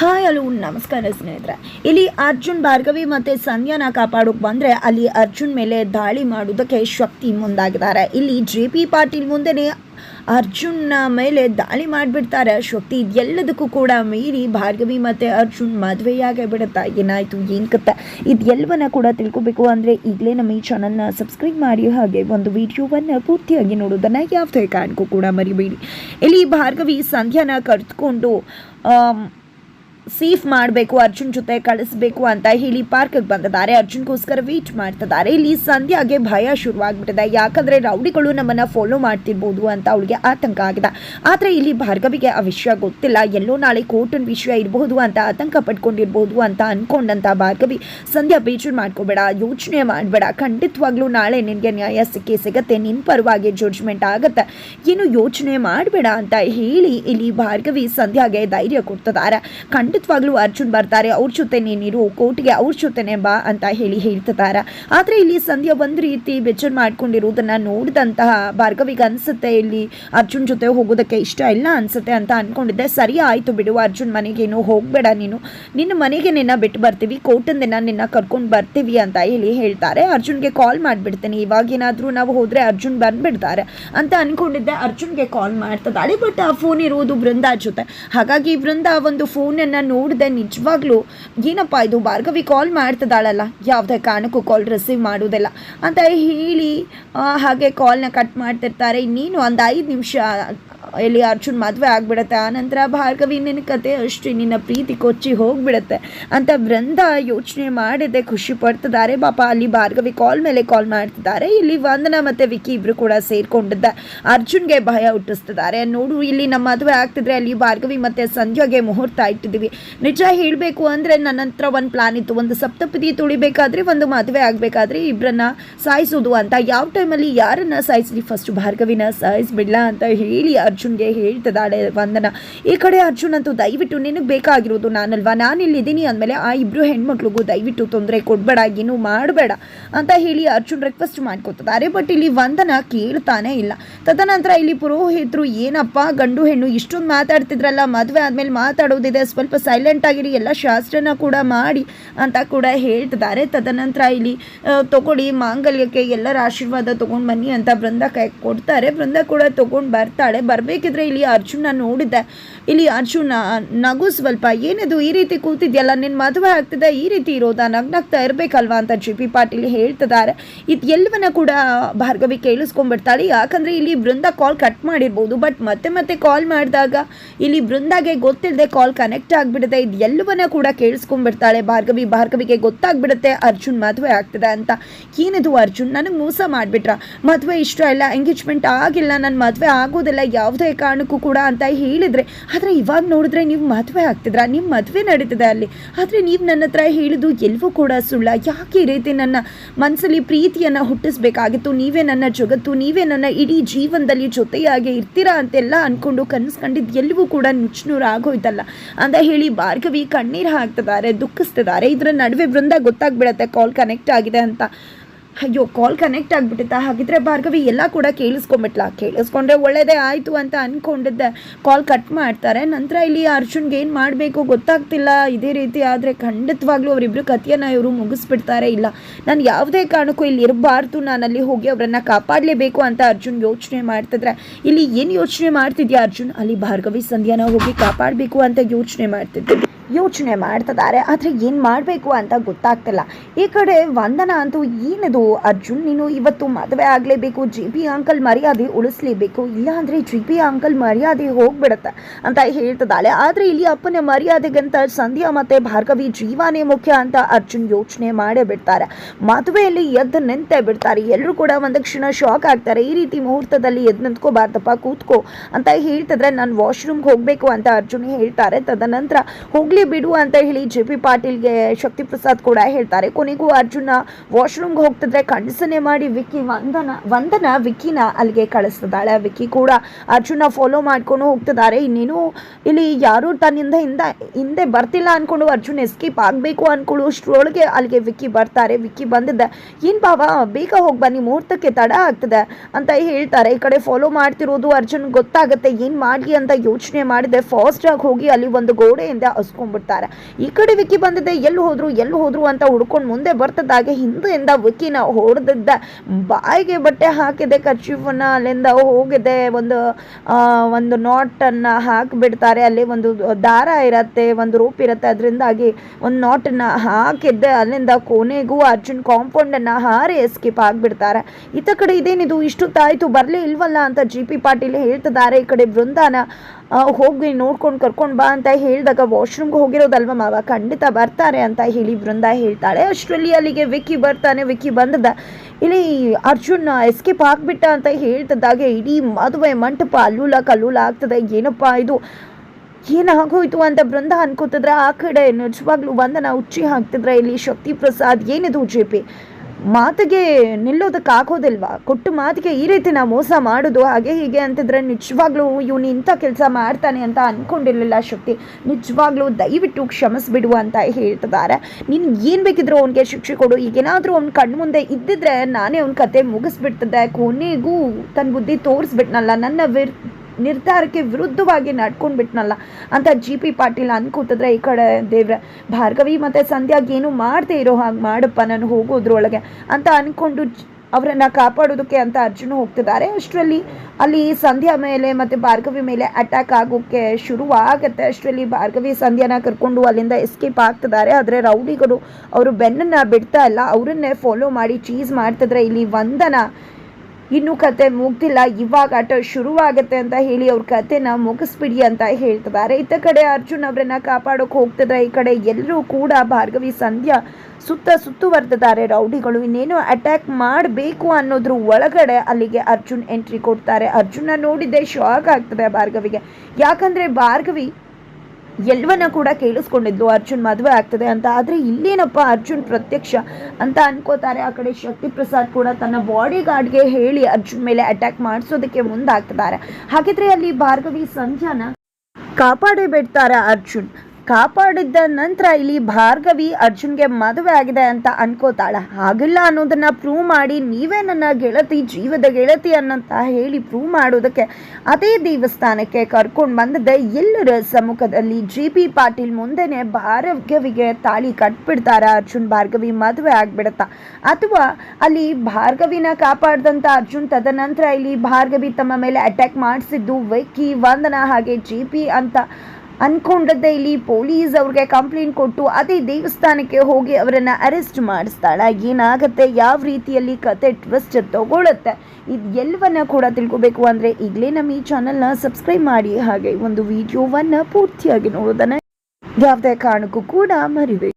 Hi hello ನಮಸ್ಕಾರ ಸ್ನೇಹಿತರೆ. ಇಲ್ಲಿ ಅರ್ಜುನ್ ಭಾರ್ಗವಿ ಮತ್ತು ಸಂಧ್ಯಾನ ಕಾಪಾಡೋಕೆ ಬಂದರೆ ಅಲ್ಲಿ ಅರ್ಜುನ್ ಮೇಲೆ ದಾಳಿ ಮಾಡೋದಕ್ಕೆ ಶಕ್ತಿ ಮುಂದಾಗಿದ್ದಾರೆ. ಇಲ್ಲಿ ಜೆ ಪಿ ಪಾಟೀಲ್ ಮುಂದೆನೇ ಅರ್ಜುನ್ನ ಮೇಲೆ ದಾಳಿ ಮಾಡಿಬಿಡ್ತಾರೆ. ಶಕ್ತಿ ಎಲ್ಲದಕ್ಕೂ ಕೂಡ ಮೀರಿ ಭಾರ್ಗವಿ ಮತ್ತು ಅರ್ಜುನ್ ಮದುವೆಯಾಗೇ ಬಿಡುತ್ತಾ ಏನಾಯಿತು ಏನು ಕತ್ತ ಇದೆಲ್ಲವನ್ನ ಕೂಡ ತಿಳ್ಕೊಬೇಕು ಅಂದರೆ ಈಗಲೇ ನಮ್ಮ ಈ ಚಾನಲ್ನ ಸಬ್ಸ್ಕ್ರೈಬ್ ಮಾಡಿ ಹಾಗೆ ಒಂದು ವಿಡಿಯೋವನ್ನು ಪೂರ್ತಿಯಾಗಿ ನೋಡೋದನ್ನು ಯಾವುದೇ ಕಾರಣಕ್ಕೂ ಕೂಡ ಮರಿಬೇಡಿ. ಇಲ್ಲಿ ಭಾರ್ಗವಿ ಸಂಧ್ಯಾನ ಕರೆದುಕೊಂಡು ಸೇಫ್ ಮಾಡಬೇಕು, ಅರ್ಜುನ್ ಜೊತೆ ಕಳಿಸ್ಬೇಕು ಅಂತ ಹೇಳಿ ಪಾರ್ಕ್ಗೆ ಬಂದಿದ್ದಾರೆ. ಅರ್ಜುನ್ಗೋಸ್ಕರ ವೇಟ್ ಮಾಡ್ತಿದ್ದಾರೆ. ಇಲ್ಲಿ ಸಂಧ್ಯಾಗೆ ಭಯ ಶುರುವಾಗ್ಬಿಟ್ಟಿದೆ. ಯಾಕಂದ್ರೆ ರೌಡಿಗಳು ನಮ್ಮನ್ನ ಫಾಲೋ ಮಾಡ್ತಿರ್ಬೋದು ಅಂತ ಅವಳಿಗೆ ಆತಂಕ ಆಗಿದೆ. ಆದ್ರೆ ಇಲ್ಲಿ ಭಾರ್ಗವಿಗೆ ಆ ವಿಷಯ ಗೊತ್ತಿಲ್ಲ. ಎಲ್ಲೋ ನಾಳೆ ಕೋರ್ಟ್ ವಿಷಯ ಇರಬಹುದು ಅಂತ ಆತಂಕ ಪಡ್ಕೊಂಡಿರ್ಬೋದು ಅಂತ ಅನ್ಕೊಂಡಂತ ಭಾರ್ಗವಿ ಸಂಧ್ಯಾ ಬೇಜಾರು ಮಾಡ್ಕೋಬೇಡ, ಯೋಚನೆ ಮಾಡಬೇಡ. ಖಂಡಿತವಾಗ್ಲೂ ನಾಳೆ ನಿನ್ಗೆ ನ್ಯಾಯ ಸಿಕ್ಕೇ ಸಿಗತ್ತೆ. ನಿನ್ ಪರವಾಗಿ ಜಡ್ಜ್ಮೆಂಟ್ ಆಗತ್ತೆ. ಏನು ಯೋಚನೆ ಮಾಡಬೇಡ ಅಂತ ಹೇಳಿ ಇಲ್ಲಿ ಭಾರ್ಗವಿ ಸಂಧ್ಯಾಗೆ ಧೈರ್ಯ ಕೊಡ್ತಿದ್ದಾರೆ. ಖಂಡಿತವಾಗ್ಲೂ ಅರ್ಜುನ್ ಬರ್ತಾರೆ. ಅವ್ರ ಜೊತೆ ನೀನಿರು ಕೋರ್ಟ್ಗೆ ಅವ್ರ ಜೊತೆನೆ ಬಾ ಅಂತ ಹೇಳಿ ಹೇಳ್ತಿದ್ದಾರೆ ಆದ್ರೆ ಇಲ್ಲಿ ಸಂಧ್ಯಾ ಒಂದು ರೀತಿ ಬೆಚ್ಚನ್ ಮಾಡ್ಕೊಂಡಿರೋದನ್ನ ನೋಡಿದಂತಹ ಭಾರ್ಗವಿಗೆ ಅನ್ಸುತ್ತೆ ಇಲ್ಲಿ ಅರ್ಜುನ್ ಜೊತೆ ಹೋಗೋದಕ್ಕೆ ಇಷ್ಟ ಇಲ್ಲ ಅನ್ಸುತ್ತೆ ಅಂತ ಅನ್ಕೊಂಡಿದ್ದೆ. ಸರಿ ಆಯ್ತು ಬಿಡು, ಅರ್ಜುನ್ ಮನೆಗೇನು ಹೋಗಬೇಡ ನೀನು. ನಿನ್ನ ಮನೆಗೆ ನಿನ್ನ ಬಿಟ್ಟು ಬರ್ತೀವಿ ಕೋರ್ಟಿಂದ ನಿನ್ನ ಕರ್ಕೊಂಡು ಬರ್ತೀವಿ ಅಂತ ಹೇಳಿ ಹೇಳ್ತಾರೆ. ಅರ್ಜುನ್ಗೆ ಕಾಲ್ ಮಾಡಿಬಿಡ್ತೀನಿ. ಇವಾಗೇನಾದರೂ ನಾವು ಹೋದರೆ ಅರ್ಜುನ್ ಬಂದ್ಬಿಡ್ತಾರೆ ಅಂತ ಅನ್ಕೊಂಡಿದ್ದೆ. ಅರ್ಜುನ್ಗೆ ಕಾಲ್ ಮಾಡ್ತಿದ್ದಾಳೆ ಬಟ್ ಆ ಫೋನ್ ಇರೋದು ಬೃಂದಾ ಜೊತೆ. ಹಾಗಾಗಿ ಬೃಂದಾ ಒಂದು ಫೋನನ್ನು ನೋಡಿದೆ ನಿಜವಾಗ್ಲೂ, ಏನಪ್ಪ ಇದು ಭಾರ್ಗವಿ ಕಾಲ್ ಮಾಡ್ತಿದ್ದಾಳಲ್ಲ, ಯಾವುದೇ ಕಾರಣಕ್ಕೂ ಕಾಲ್ ರಿಸೀವ್ ಮಾಡೋದಿಲ್ಲ ಅಂತ ಹೇಳಿ ಹಾಗೆ ಕಾಲ್ನ ಕಟ್ ಮಾಡ್ತಿರ್ತಾರೆ. ಇನ್ನೇನು ಒಂದು ಐದು ನಿಮಿಷ, ಎಲ್ಲಿ ಅರ್ಜುನ್ ಮದುವೆ ಆಗಿಬಿಡತ್ತೆ ಆನಂತರ ಭಾರ್ಗವಿ ನಿನ್ನ ಕತೆ ಅಷ್ಟೇ, ನಿನ್ನ ಪ್ರೀತಿ ಕೊಚ್ಚಿ ಹೋಗಿಬಿಡತ್ತೆ ಅಂತ ಬೃಂದ ಯೋಚನೆ ಮಾಡಿದೆ ಖುಷಿ ಪಡ್ತಿದ್ದಾರೆ. ಪಾಪ ಅಲ್ಲಿ ಭಾರ್ಗವಿ ಕಾಲ್ ಮೇಲೆ ಕಾಲ್ ಮಾಡ್ತಿದ್ದಾರೆ. ಇಲ್ಲಿ ವಂದನಾ ಮತ್ತು ವಿಕಿ ಇಬ್ಬರು ಕೂಡ ಸೇರ್ಕೊಂಡಿದ್ದ. ಅರ್ಜುನ್ಗೆ ಭಯ ಹುಟ್ಟಿಸ್ತಿದ್ದಾರೆ. ನೋಡು, ಇಲ್ಲಿ ನಮ್ಮ ಮದುವೆ ಆಗ್ತಿದ್ರೆ ಅಲ್ಲಿ ಭಾರ್ಗವಿ ಮತ್ತು ಸಂಧ್ಯಾಗೆ ಮುಹೂರ್ತ ಇಟ್ಟಿದ್ದೀವಿ. ನಿಜ ಹೇಳಬೇಕು ಅಂದರೆ ನನ್ನ ಹತ್ರ ಒಂದು ಪ್ಲಾನ್ ಇತ್ತು. ಒಂದು ಸಪ್ತಪದಿ ತುಳಿಬೇಕಾದ್ರೆ ಒಂದು ಮದುವೆ ಆಗಬೇಕಾದ್ರೆ ಇಬ್ಬರನ್ನ ಸಾಯಿಸೋದು ಅಂತ. ಯಾವ ಟೈಮಲ್ಲಿ ಯಾರನ್ನ ಸಾಯಿಸಲಿ? ಫಸ್ಟ್ ಭಾರ್ಗವಿನ ಸಾಯಿಸ್ಬಿಡ್ಲ ಅಂತ ಹೇಳಿ ಅರ್ಜುನ್ಗೆ ಹೇಳ್ತದಾಳೆ ವಂದನ. ಈ ಕಡೆ ಅರ್ಜುನ್ ಅಂತೂ ದಯವಿಟ್ಟು ನಿನಗೆ ಬೇಕಾಗಿರೋದು ನಾನಲ್ವಾ? ನಾನು ಇಲ್ಲಿದ್ದೀನಿ ಅಂದಮೇಲೆ ಆ ಇಬ್ಬರು ಹೆಣ್ಮಕ್ಳಿಗೂ ದಯವಿಟ್ಟು ತೊಂದರೆ ಕೊಡಬೇಡ ಏನು ಮಾಡಬೇಡ ಅಂತ ಹೇಳಿ ಅರ್ಜುನ್ ರಿಕ್ವೆಸ್ಟ್ ಮಾಡ್ಕೊತಿದ್ದಾರೆ. ಬಟ್ ಇಲ್ಲಿ ವಂದನ ಕೇಳ್ತಾನೆ ಇಲ್ಲ. ತದನಂತರ ಇಲ್ಲಿ ಪುರೋಹಿತರು, ಏನಪ್ಪ ಗಂಡು ಹೆಣ್ಣು ಇಷ್ಟೊಂದು ಮಾತಾಡ್ತಿದ್ರಲ್ಲ, ಮದುವೆ ಆದಮೇಲೆ ಮಾತಾಡೋದಿದೆ, ಸ್ವಲ್ಪ ಸೈಲೆಂಟ್ ಆಗಿರಿ, ಎಲ್ಲ ಶಾಸ್ತ್ರನ ಕೂಡ ಮಾಡಿ ಅಂತ ಕೂಡ ಹೇಳ್ತಿದ್ದಾರೆ. ತದನಂತರ ಇಲ್ಲಿ ತಗೊಳ್ಳಿ, ಮಾಂಗಲ್ಯಕ್ಕೆ ಎಲ್ಲರ ಆಶೀರ್ವಾದ ತೊಗೊಂಡು ಬನ್ನಿ ಅಂತ ಬೃಂದ ಕೈ ಕೊಡ್ತಾರೆ. ಬೃಂದ ಕೂಡ ತೊಗೊಂಡು ಬರ್ತಾಳೆ. ಬರಬೇಕಿದ್ರೆ ಇಲ್ಲಿ ಅರ್ಜುನ ನೋಡಿದ್ದೆ ಇಲ್ಲಿ ಅರ್ಜುನ, ನಗು ಸ್ವಲ್ಪ ಏನದು ಈ ರೀತಿ ಕೂತಿದ್ಯಲ್ಲ ನಿನ್ನ ಮದುವೆ ಆಗ್ತದೆ, ಈ ರೀತಿ ಇರೋದಾ, ನಗ್ನಾಗ್ತಾ ಇರಬೇಕಲ್ವಾ ಅಂತ ಜಿ ಪಿ ಪಾಟೀಲ್ ಹೇಳ್ತಿದ್ದಾರೆ. ಇದು ಎಲ್ಲವನ್ನ ಕೂಡ ಭಾರ್ಗವಿ ಕೇಳಿಸ್ಕೊಂಡ್ಬಿಡ್ತಾಳೆ. ಯಾಕಂದ್ರೆ ಇಲ್ಲಿ ಬೃಂದ ಕಾಲ್ ಕಟ್ ಮಾಡಿರ್ಬೋದು ಬಟ್ ಮತ್ತೆ ಮತ್ತೆ ಕಾಲ್ ಮಾಡಿದಾಗ ಇಲ್ಲಿ ಬೃಂದಾಗೆ ಗೊತ್ತಿಲ್ಲದೆ ಕಾಲ್ ಕನೆಕ್ಟ್ ಆಗಿಬಿಡುತ್ತೆ ಇದು ಎಲ್ಲವನ್ನ ಕೂಡ ಕೇಳಿಸ್ಕೊಂಡ್ಬಿಡ್ತಾಳೆ ಭಾರ್ಗವಿ. ಭಾರ್ಗವಿಗೆ ಗೊತ್ತಾಗ್ಬಿಡುತ್ತೆ ಅರ್ಜುನ್ ಮದುವೆ ಆಗ್ತದೆ ಅಂತ. ಏನಿದು ಅರ್ಜುನ್, ನನಗೆ ಮೋಸ ಮಾಡಿಬಿಟ್ರ? ಮದುವೆ ಇಷ್ಟ ಇಲ್ಲ ಎಂಗೇಜ್ಮೆಂಟ್ ಆಗಿಲ್ಲ ನನ್ನ ಮದುವೆ ಆಗೋದಿಲ್ಲ, ಯಾವುದೇ ಕಾರಣಕ್ಕೂ ಕೂಡ ಅಂತ ಹೇಳಿದ್ರೆ ಆದರೆ ಇವಾಗ ನೋಡಿದ್ರೆ ನೀವು ಮದುವೆ ಆಗ್ತಿದ್ರ? ನಿಮ್ಮ ಮದುವೆ ನಡೀತಿದೆ ಅಲ್ಲಿ. ಆದರೆ ನೀವು ನನ್ನ ಹತ್ರ ಹೇಳಿದ್ದು ಎಲ್ಲವೂ ಕೂಡ ಸುಳ್ಳ. ಯಾಕೆ ಈ ರೀತಿ ನನ್ನ ಮನಸ್ಸಲ್ಲಿ ಪ್ರೀತಿಯನ್ನು ಹುಟ್ಟಿಸ್ಬೇಕಾಗಿತ್ತು? ನೀವೇ ನನ್ನ ಜಗತ್ತು, ನೀವೇ ನನ್ನ ಇಡೀ ಜೀವನದಲ್ಲಿ ಜೊತೆಯಾಗಿ ಇರ್ತೀರಾ ಅಂತೆಲ್ಲ ಅಂದ್ಕೊಂಡು ಕನಸ್ಕೊಂಡಿದ್ದು ಎಲ್ಲವೂ ಕೂಡ ನುಚ್ಚುನೂರು ಆಗೋಯ್ತಲ್ಲ. ಅಂತ ಹೇಳಿ ಭಾರ್ಗವಿ ಕಣ್ಣೀರು ಹಾಕ್ತಿದ್ದಾರೆ, ದುಃಖಿಸ್ತಿದ್ದಾರೆ. ಇದರ ನಡುವೆ ಬೃಂದ ಗೊತ್ತಾಗ್ಬಿಡತ್ತೆ ಕಾಲ್ ಕನೆಕ್ಟ್ ಆಗಿದೆ ಅಂತ. ಅಯ್ಯೋ ಕಾಲ್ ಕನೆಕ್ಟ್ ಆಗಿಬಿಟ್ಟಿತ್ತ. ಹಾಗಿದ್ರೆ ಭಾರ್ಗವಿ ಎಲ್ಲ ಕೂಡ ಕೇಳಿಸ್ಕೊಂಬಿಟ್ಲ ಕೇಳಿಸ್ಕೊಂಡ್ರೆ ಒಳ್ಳೇದೇ ಆಯಿತು ಅಂತ ಅಂದ್ಕೊಂಡಿದ್ದೆ ಕಾಲ್ ಕಟ್ ಮಾಡ್ತಾರೆ. ನಂತರ ಇಲ್ಲಿ ಅರ್ಜುನ್ಗೆ ಏನು ಮಾಡಬೇಕು ಗೊತ್ತಾಗ್ತಿಲ್ಲ. ಇದೇ ರೀತಿ ಆದರೆ ಖಂಡಿತವಾಗ್ಲೂ ಅವರಿಬ್ಬರು ಕಥೆಯನ್ನು ಇವರು ಮುಗಿಸ್ಬಿಡ್ತಾರೆ ಇಲ್ಲ. ನಾನು ಯಾವುದೇ ಕಾರಣಕ್ಕೂ ಇಲ್ಲಿ ಇರಬಾರ್ದು. ನಾನು ಅಲ್ಲಿ ಹೋಗಿ ಅವರನ್ನು ಕಾಪಾಡಲೇಬೇಕು ಅಂತ ಅರ್ಜುನ್ ಯೋಚನೆ ಮಾಡ್ತಿದ್ರೆ. ಇಲ್ಲಿ ಏನು ಯೋಚನೆ ಮಾಡ್ತಿದ್ಯಾ ಅರ್ಜುನ್? ಅಲ್ಲಿ ಭಾರ್ಗವಿ ಸಂಧ್ಯಾನ ಹೋಗಿ ಕಾಪಾಡಬೇಕು ಅಂತ ಯೋಚನೆ ಮಾಡ್ತಿದ್ದೆ. ಯೋಚನೆ ಮಾಡ್ತಿದ್ದಾರೆ, ಆದರೆ ಏನು ಮಾಡಬೇಕು ಅಂತ ಗೊತ್ತಾಗ್ತಿಲ್ಲ. ಈ ಕಡೆ ವಂದನ ಅಂತೂ ಏನಿದು? ಅರ್ಜುನ್, ನೀನು ಇವತ್ತು ಮದುವೆ ಆಗಲೇಬೇಕು ಜಿ ಪಿ ಅಂಕಲ್ ಮರ್ಯಾದೆ ಉಳಿಸ್ಲೇಬೇಕು, ಇಲ್ಲಾಂದರೆ ಜಿ ಪಿ ಅಂಕಲ್ ಮರ್ಯಾದೆ ಹೋಗ್ಬಿಡುತ್ತೆ ಅಂತ ಹೇಳ್ತಿದ್ದಾಳೆ. ಆದರೆ ಇಲ್ಲಿ ಅಪ್ಪನ ಮರ್ಯಾದೆಗಂತ ಸಂಧ್ಯಾ ಮತ್ತು ಭಾರ್ಗವಿ ಜೀವನೇ ಮುಖ್ಯ ಅಂತ ಅರ್ಜುನ್ ಯೋಚನೆ ಮಾಡೇ ಬಿಡ್ತಾರೆ. ಮದುವೆಯಲ್ಲಿ ಎದ್ದು ನಿಂತೇ ಬಿಡ್ತಾರೆ. ಎಲ್ಲರೂ ಕೂಡ ಒಂದು ಕ್ಷಣ ಶಾಕ್ ಆಗ್ತಾರೆ. ಈ ರೀತಿ ಮುಹೂರ್ತದಲ್ಲಿ ಎದ್ದು ನಿಂತ್ಕೋಬಾರ್ದಪ್ಪ, ಕೂತ್ಕೋ ಅಂತ ಹೇಳ್ತಿದ್ರೆ ನಾನು ವಾಶ್ರೂಮ್ಗೆ ಹೋಗಬೇಕು ಅಂತ ಅರ್ಜುನ್ ಹೇಳ್ತಾರೆ. ತದನಂತರ ಹೋಗ್ಲಿ ಬಿಡು ಅಂತ ಹೇಳಿ ಜೆ ಪಿ ಪಾಟೀಲ್ಗೆ ಶಕ್ತಿ ಪ್ರಸಾದ್ ಕೂಡ ಹೇಳ್ತಾರೆ. ಕೊನೆಗೂ ಅರ್ಜುನ ವಾಶ್ರೂಮ್ಗೆ ಹೋಗ್ತಿದ್ರೆ ಖಂಡಿಸನೆ ಮಾಡಿ ವಿಕ್ಕಿ ವಂದನ ವಂದನ ವಿಕ್ಕಿನ ಅಲ್ಲಿಗೆ ಕಳಿಸ್ತಿದ್ದಾಳೆ. ವಿಕ್ಕಿ ಕೂಡ ಅರ್ಜುನ ಫಾಲೋ ಮಾಡ್ಕೊಂಡು ಹೋಗ್ತಿದ್ದಾರೆ. ಇನ್ನೇನು ಇಲ್ಲಿ ಯಾರು ತನ್ನಿಂದ ಹಿಂದೆ ಹಿಂದೆ ಬರ್ತಿಲ್ಲ ಅನ್ಕೊಂಡು ಅರ್ಜುನ್ ಎಸ್ಕೇಪ್ ಆಗಬೇಕು ಅನ್ಕೊಳ್ಳೋ ಅಷ್ಟರೊಳಗೆ ಅಲ್ಲಿಗೆ ವಿಕ್ಕಿ ಬರ್ತಾರೆ. ವಿಕ್ಕಿ ಬಂದಿದ್ದೆ ಏನು ಬಾವ ಬೇಗ ಹೋಗಿ ಬನ್ನಿ, ಮುಹೂರ್ತಕ್ಕೆ ತಡ ಆಗ್ತದೆ ಅಂತ ಹೇಳ್ತಾರೆ. ಈ ಕಡೆ ಫಾಲೋ ಮಾಡ್ತಿರೋದು ಅರ್ಜುನ್ ಗೊತ್ತಾಗುತ್ತೆ. ಏನು ಮಾಡಲಿ ಅಂತ ಯೋಚನೆ ಮಾಡಿದೆ. ಫಾಸ್ಟ್ ಆಗಿ ಹೋಗಿ ಅಲ್ಲಿ ಒಂದು ಗೋಡೆಯಿಂದ ಹಸ್ಕೊಂಡ್ ಹೋಗ್ಬಿಡ್ತಾರೆ ಈ ಕಡೆ ವಿಕ್ಕಿ ಬಂದಿದೆ, ಎಲ್ಲಿ ಹೋದ್ರು ಎಲ್ಲಿ ಹೋದ್ರು ಅಂತ ಹುಡ್ಕೊಂಡು ಮುಂದೆ ಬರ್ತದಾಗೆ ಹಿಂದೆಯಿಂದ ವಿಕ್ಕಿನ ಹೊಡೆದಿದ್ದ ಬಾಯಿಗೆ ಬಟ್ಟೆ ಹಾಕಿದೆ, ಕರ್ಚೀಫನ್ನು ಅಲ್ಲಿಂದ ಹೋಗಿದೆ. ಒಂದು ಒಂದು ನಾಟನ್ನು ಹಾಕಿಬಿಡ್ತಾರೆ. ಅಲ್ಲಿ ಒಂದು ದಾರ ಇರತ್ತೆ, ಒಂದು ರೋಪ್ ಇರುತ್ತೆ. ಅದರಿಂದಾಗಿ ಒಂದು ನಾಟನ್ನು ಹಾಕಿದ್ದೆ. ಅಲ್ಲಿಂದ ಕೊನೆಗೂ ಅರ್ಜುನ್ ಕಾಂಪೌಂಡನ್ನು ಹಾರಿ ಎಸ್ಕೇಪ್ ಆಗಿಬಿಡ್ತಾರೆ. ಇತ್ತ ಕಡೆ ಇದೇನಿದು? ಇಷ್ಟು ತಾಯ್ತು ಬರಲೇ ಇಲ್ವಲ್ಲ ಅಂತ ಜಿ ಪಿ ಪಾಟೀಲ್ ಹೇಳ್ತಿದ್ದಾರೆ. ಈ ಕಡೆ ಬೃಂದಾನ ಹೋಗಿ ನೋಡ್ಕೊಂಡು ಕರ್ಕೊಂಡು ಬಾ ಅಂತ ಹೇಳಿದಾಗ ವಾಶ್ರೂಮ್ಗೆ ಹೋಗಿರೋದಲ್ವ ಮಾವ? ಖಂಡಿತ ಬರ್ತಾರೆ ಅಂತ ಹೇಳಿ ಬೃಂದ ಹೇಳ್ತಾಳೆ. ಅಷ್ಟರಲ್ಲಿ ಅಲ್ಲಿಗೆ ವಿಕ್ಕಿ ಬರ್ತಾನೆ, ವಿಕ್ಕಿ ಬಂದದ. ಇಲ್ಲಿ ಅರ್ಜುನ್ ಎಸ್ಕೇಪ್ ಆಗಿಬಿಟ್ಟ ಅಂತ ಹೇಳ್ತಿದ್ದಾಗೆ ಇಡೀ ಮದುವೆ ಮಂಟಪ ಅಲ್ಲೂಲ ಕಲ್ಲೂಲ ಆಗ್ತದೆ. ಏನಪ್ಪ ಇದು? ಏನಾಗೋಯ್ತು ಅಂತ ಬೃಂದ ಅನ್ಕೋತಿದ್ರೆ ಆ ಕಡೆ ನಿಜವಾಗ್ಲೂ ಬಂದನ ಉಚ್ಚಿ ಹಾಕ್ತಿದ್ರೆ ಇಲ್ಲಿ ಶಕ್ತಿ ಪ್ರಸಾದ್ ಏನಿದು ಜೆ ಪಿ? ಮಾತಿಗೆ ನಿಲ್ಲೋದಕ್ಕೆ ಆಗೋದಿಲ್ವಾ ಕೊಟ್ಟು ಮಾತಿಗೆ ಈ ರೀತಿ ನಾವು ಮೋಸ ಮಾಡೋದು, ಹಾಗೆ ಹೀಗೆ ಅಂತಿದ್ರೆ ನಿಜವಾಗ್ಲೂ ಇವನು ಇಂಥ ಕೆಲಸ ಮಾಡ್ತಾನೆ ಅಂತ ಅನ್ಕೊಂಡಿರ್ಲಿಲ್ಲ ಶಕ್ತಿ ನಿಜವಾಗ್ಲೂ ದಯವಿಟ್ಟು ಕ್ಷಮಿಸ್ಬಿಡು ಅಂತ ಹೇಳ್ತಿದ್ದಾರೆ. ನಿನ್ ಏನು ಬೇಕಿದ್ರು ಅವನಿಗೆ ಶಿಕ್ಷೆ ಕೊಡು. ಈಗೇನಾದರೂ ಅವ್ನ ಕಣ್ಣು ಮುಂದೆ ಇದ್ದಿದ್ರೆ ನಾನೇ ಅವ್ನ ಕತೆ ಮುಗಿಸ್ಬಿಡ್ತಿದ್ದೆ. ಕೊನೆಗೂ ತನ್ನ ಬುದ್ಧಿ ತೋರಿಸ್ಬಿಟ್ನಲ್ಲ. ನನ್ನ ವಿರ್ ನಿರ್ಧಾರಕ್ಕೆ ವಿರುದ್ಧವಾಗಿ ನಡ್ಕೊಂಡ್ಬಿಟ್ನಲ್ಲ ಅಂತ ಜಿ ಪಿ ಪಾಟೀಲ್ ಅನ್ಕೋತಿದ್ರೆ ಈ ಕಡೆ ದೇವ್ರ, ಭಾರ್ಗವಿ ಮತ್ತು ಸಂಧ್ಯಾಗೆ ಏನು ಮಾಡದೆ ಇರೋ ಹಾಗೆ ಮಾಡಪ್ಪ ನಾನು ಹೋಗೋದ್ರೊಳಗೆ ಅಂತ ಅವರನ್ನು ಅವರನ್ನ ಕಾಪಾಡೋದಕ್ಕೆ ಅಂತ ಅರ್ಜುನ ಹೋಗ್ತಿದ್ದಾರೆ. ಅಷ್ಟರಲ್ಲಿ ಅಲ್ಲಿ ಸಂಧ್ಯಾ ಮೇಲೆ ಮತ್ತು ಭಾರ್ಗವಿ ಮೇಲೆ ಅಟ್ಯಾಕ್ ಆಗೋಕ್ಕೆ ಶುರುವಾಗುತ್ತೆ. ಅಷ್ಟರಲ್ಲಿ ಭಾರ್ಗವಿ ಸಂಧ್ಯಾನ ಕರ್ಕೊಂಡು ಅಲ್ಲಿಂದ ಎಸ್ಕೇಪ್ ಆಗ್ತಿದ್ದಾರೆ. ಆದರೆ ರೌಡಿಗಳು ಅವರು ಬೆನ್ನನ್ನು ಬಿಡ್ತಾ ಇಲ್ಲ. ಅವರನ್ನೇ ಫಾಲೋ ಮಾಡಿ ಚೀಸ್ ಮಾಡ್ತಿದ್ರೆ ಇಲ್ಲಿ ವಂದನ ಇನ್ನೂ ಕತೆ ಮುಗ್ದಿಲ್ಲ, ಇವಾಗ ಆಟ ಶುರುವಾಗುತ್ತೆ ಅಂತ ಹೇಳಿ ಅವ್ರ ಕತೆನ ಮುಗಿಸ್ಬಿಡಿ ಅಂತ ಹೇಳ್ತಿದ್ದಾರೆ. ಇತ್ತ ಕಡೆ ಅರ್ಜುನ್ ಅವರನ್ನ ಕಾಪಾಡೋಕೆ ಹೋಗ್ತಿದ್ರೆ ಈ ಕಡೆ ಎಲ್ಲರೂ ಕೂಡ ಭಾರ್ಗವಿ, ಸಂಧ್ಯಾ ಸುತ್ತ ಸುತ್ತುವರೆದಿದ್ದಾರೆ. ರೌಡಿಗಳು ಇನ್ನೇನು ಅಟ್ಯಾಕ್ ಮಾಡಬೇಕು ಅನ್ನೋದ್ರ ಒಳಗಡೆ ಅಲ್ಲಿಗೆ ಅರ್ಜುನ್ ಎಂಟ್ರಿ ಕೊಡ್ತಾರೆ. ಅರ್ಜುನ ನೋಡಿದ್ದೆ ಶಾಕ್ ಆಗ್ತದೆ ಭಾರ್ಗವಿಗೆ. ಯಾಕಂದರೆ ಭಾರ್ಗವಿ ಎಲ್ಲವನ್ನ ಕೂಡ ಕೇಳಿಸ್ಕೊಂಡಿದ್ಲು ಅರ್ಜುನ್ ಮದುವೆ ಆಗ್ತದೆ ಅಂತ. ಆದರೆ ಇಲ್ಲೇನಪ್ಪ ಅರ್ಜುನ್ ಪ್ರತ್ಯಕ್ಷ ಅಂತ ಅನ್ಕೋತಾರೆ. ಆ ಕಡೆ ಶಕ್ತಿ ಪ್ರಸಾದ್ ಕೂಡ ತನ್ನ ಬಾಡಿ ಗಾರ್ಡ್ಗೆ ಹೇಳಿ ಅರ್ಜುನ್ ಮೇಲೆ ಅಟ್ಯಾಕ್ ಮಾಡಿಸೋದಕ್ಕೆ ಮುಂದಾಗ್ತಿದ್ದಾರೆ. ಹಾಗಿದ್ರೆ ಅಲ್ಲಿ ಭಾರ್ಗವಿ, ಸಂಜಾನ ಕಾಪಾಡೇ ಬಿಡ್ತಾರೆ ಅರ್ಜುನ್? ಕಾಪಾಡಿದ್ದ ನಂತರ ಇಲ್ಲಿ ಭಾರ್ಗವಿ ಅರ್ಜುನ್ಗೆ ಮದುವೆ ಆಗಿದೆ ಅಂತ ಅನ್ಕೋತಾಳ. ಹಾಗಿಲ್ಲ ಅನ್ನೋದನ್ನ ಪ್ರೂವ್ ಮಾಡಿ ನೀವೇ ನನ್ನ ಗೆಳತಿ, ಜೀವದ ಗೆಳತಿ ಅನ್ನಂತ ಹೇಳಿ ಪ್ರೂವ್ ಮಾಡೋದಕ್ಕೆ ಅದೇ ದೇವಸ್ಥಾನಕ್ಕೆ ಕರ್ಕೊಂಡು ಬಂದದ್ದೆ ಎಲ್ಲರ ಸಮ್ಮುಖದಲ್ಲಿ ಜಿ ಪಿ ಪಾಟೀಲ್ ಮುಂದೆನೆ ಭಾರ್ಗವಿಗೆ ತಾಳಿ ಕಟ್ಬಿಡ್ತಾರ ಅರ್ಜುನ್. ಭಾರ್ಗವಿ ಮದುವೆ ಆಗ್ಬಿಡತ್ತ. ಅಥವಾ ಅಲ್ಲಿ ಭಾರ್ಗವಿನ ಕಾಪಾಡ್ದಂತ ಅರ್ಜುನ್ ತದನಂತರ ಇಲ್ಲಿ ಭಾರ್ಗವಿ ತಮ್ಮ ಮೇಲೆ ಅಟ್ಯಾಕ್ ಮಾಡಿಸಿದ್ದು ವೈಕಿ ವಂದನ ಹಾಗೆ ಜಿ ಪಿ ಅಂತ ಅನ್ಕೊಂಡದ್ದೇ. ಇಲ್ಲಿ ಪೊಲೀಸ್ ಅವ್ರಿಗೆ ಕಂಪ್ಲೇಂಟ್ ಕೊಟ್ಟು ಅದೇ ದೇವಸ್ಥಾನಕ್ಕೆ ಹೋಗಿ ಅವರನ್ನ ಅರೆಸ್ಟ್ ಮಾಡಿಸ್ತಾಳ. ಏನಾಗತ್ತೆ? ಯಾವ ರೀತಿಯಲ್ಲಿ ಕತೆ ಟ್ವಿಸ್ಟ್ ತಗೊಳುತ್ತೆ? ಇದು ಎಲ್ಲವನ್ನ ಕೂಡ ತಿಳ್ಕೊಬೇಕು ಅಂದರೆ ಈಗಲೇ ನಮ್ಮ ಈ ಚಾನಲ್ನ ಸಬ್ಸ್ಕ್ರೈಬ್ ಮಾಡಿ. ಹಾಗೆ ಒಂದು ವಿಡಿಯೋವನ್ನು ಪೂರ್ತಿಯಾಗಿ ನೋಡೋದನ್ನ ಯಾವುದೇ ಕಾರಣಕ್ಕೂ ಕೂಡ ಮರಿಬೇಡಿ.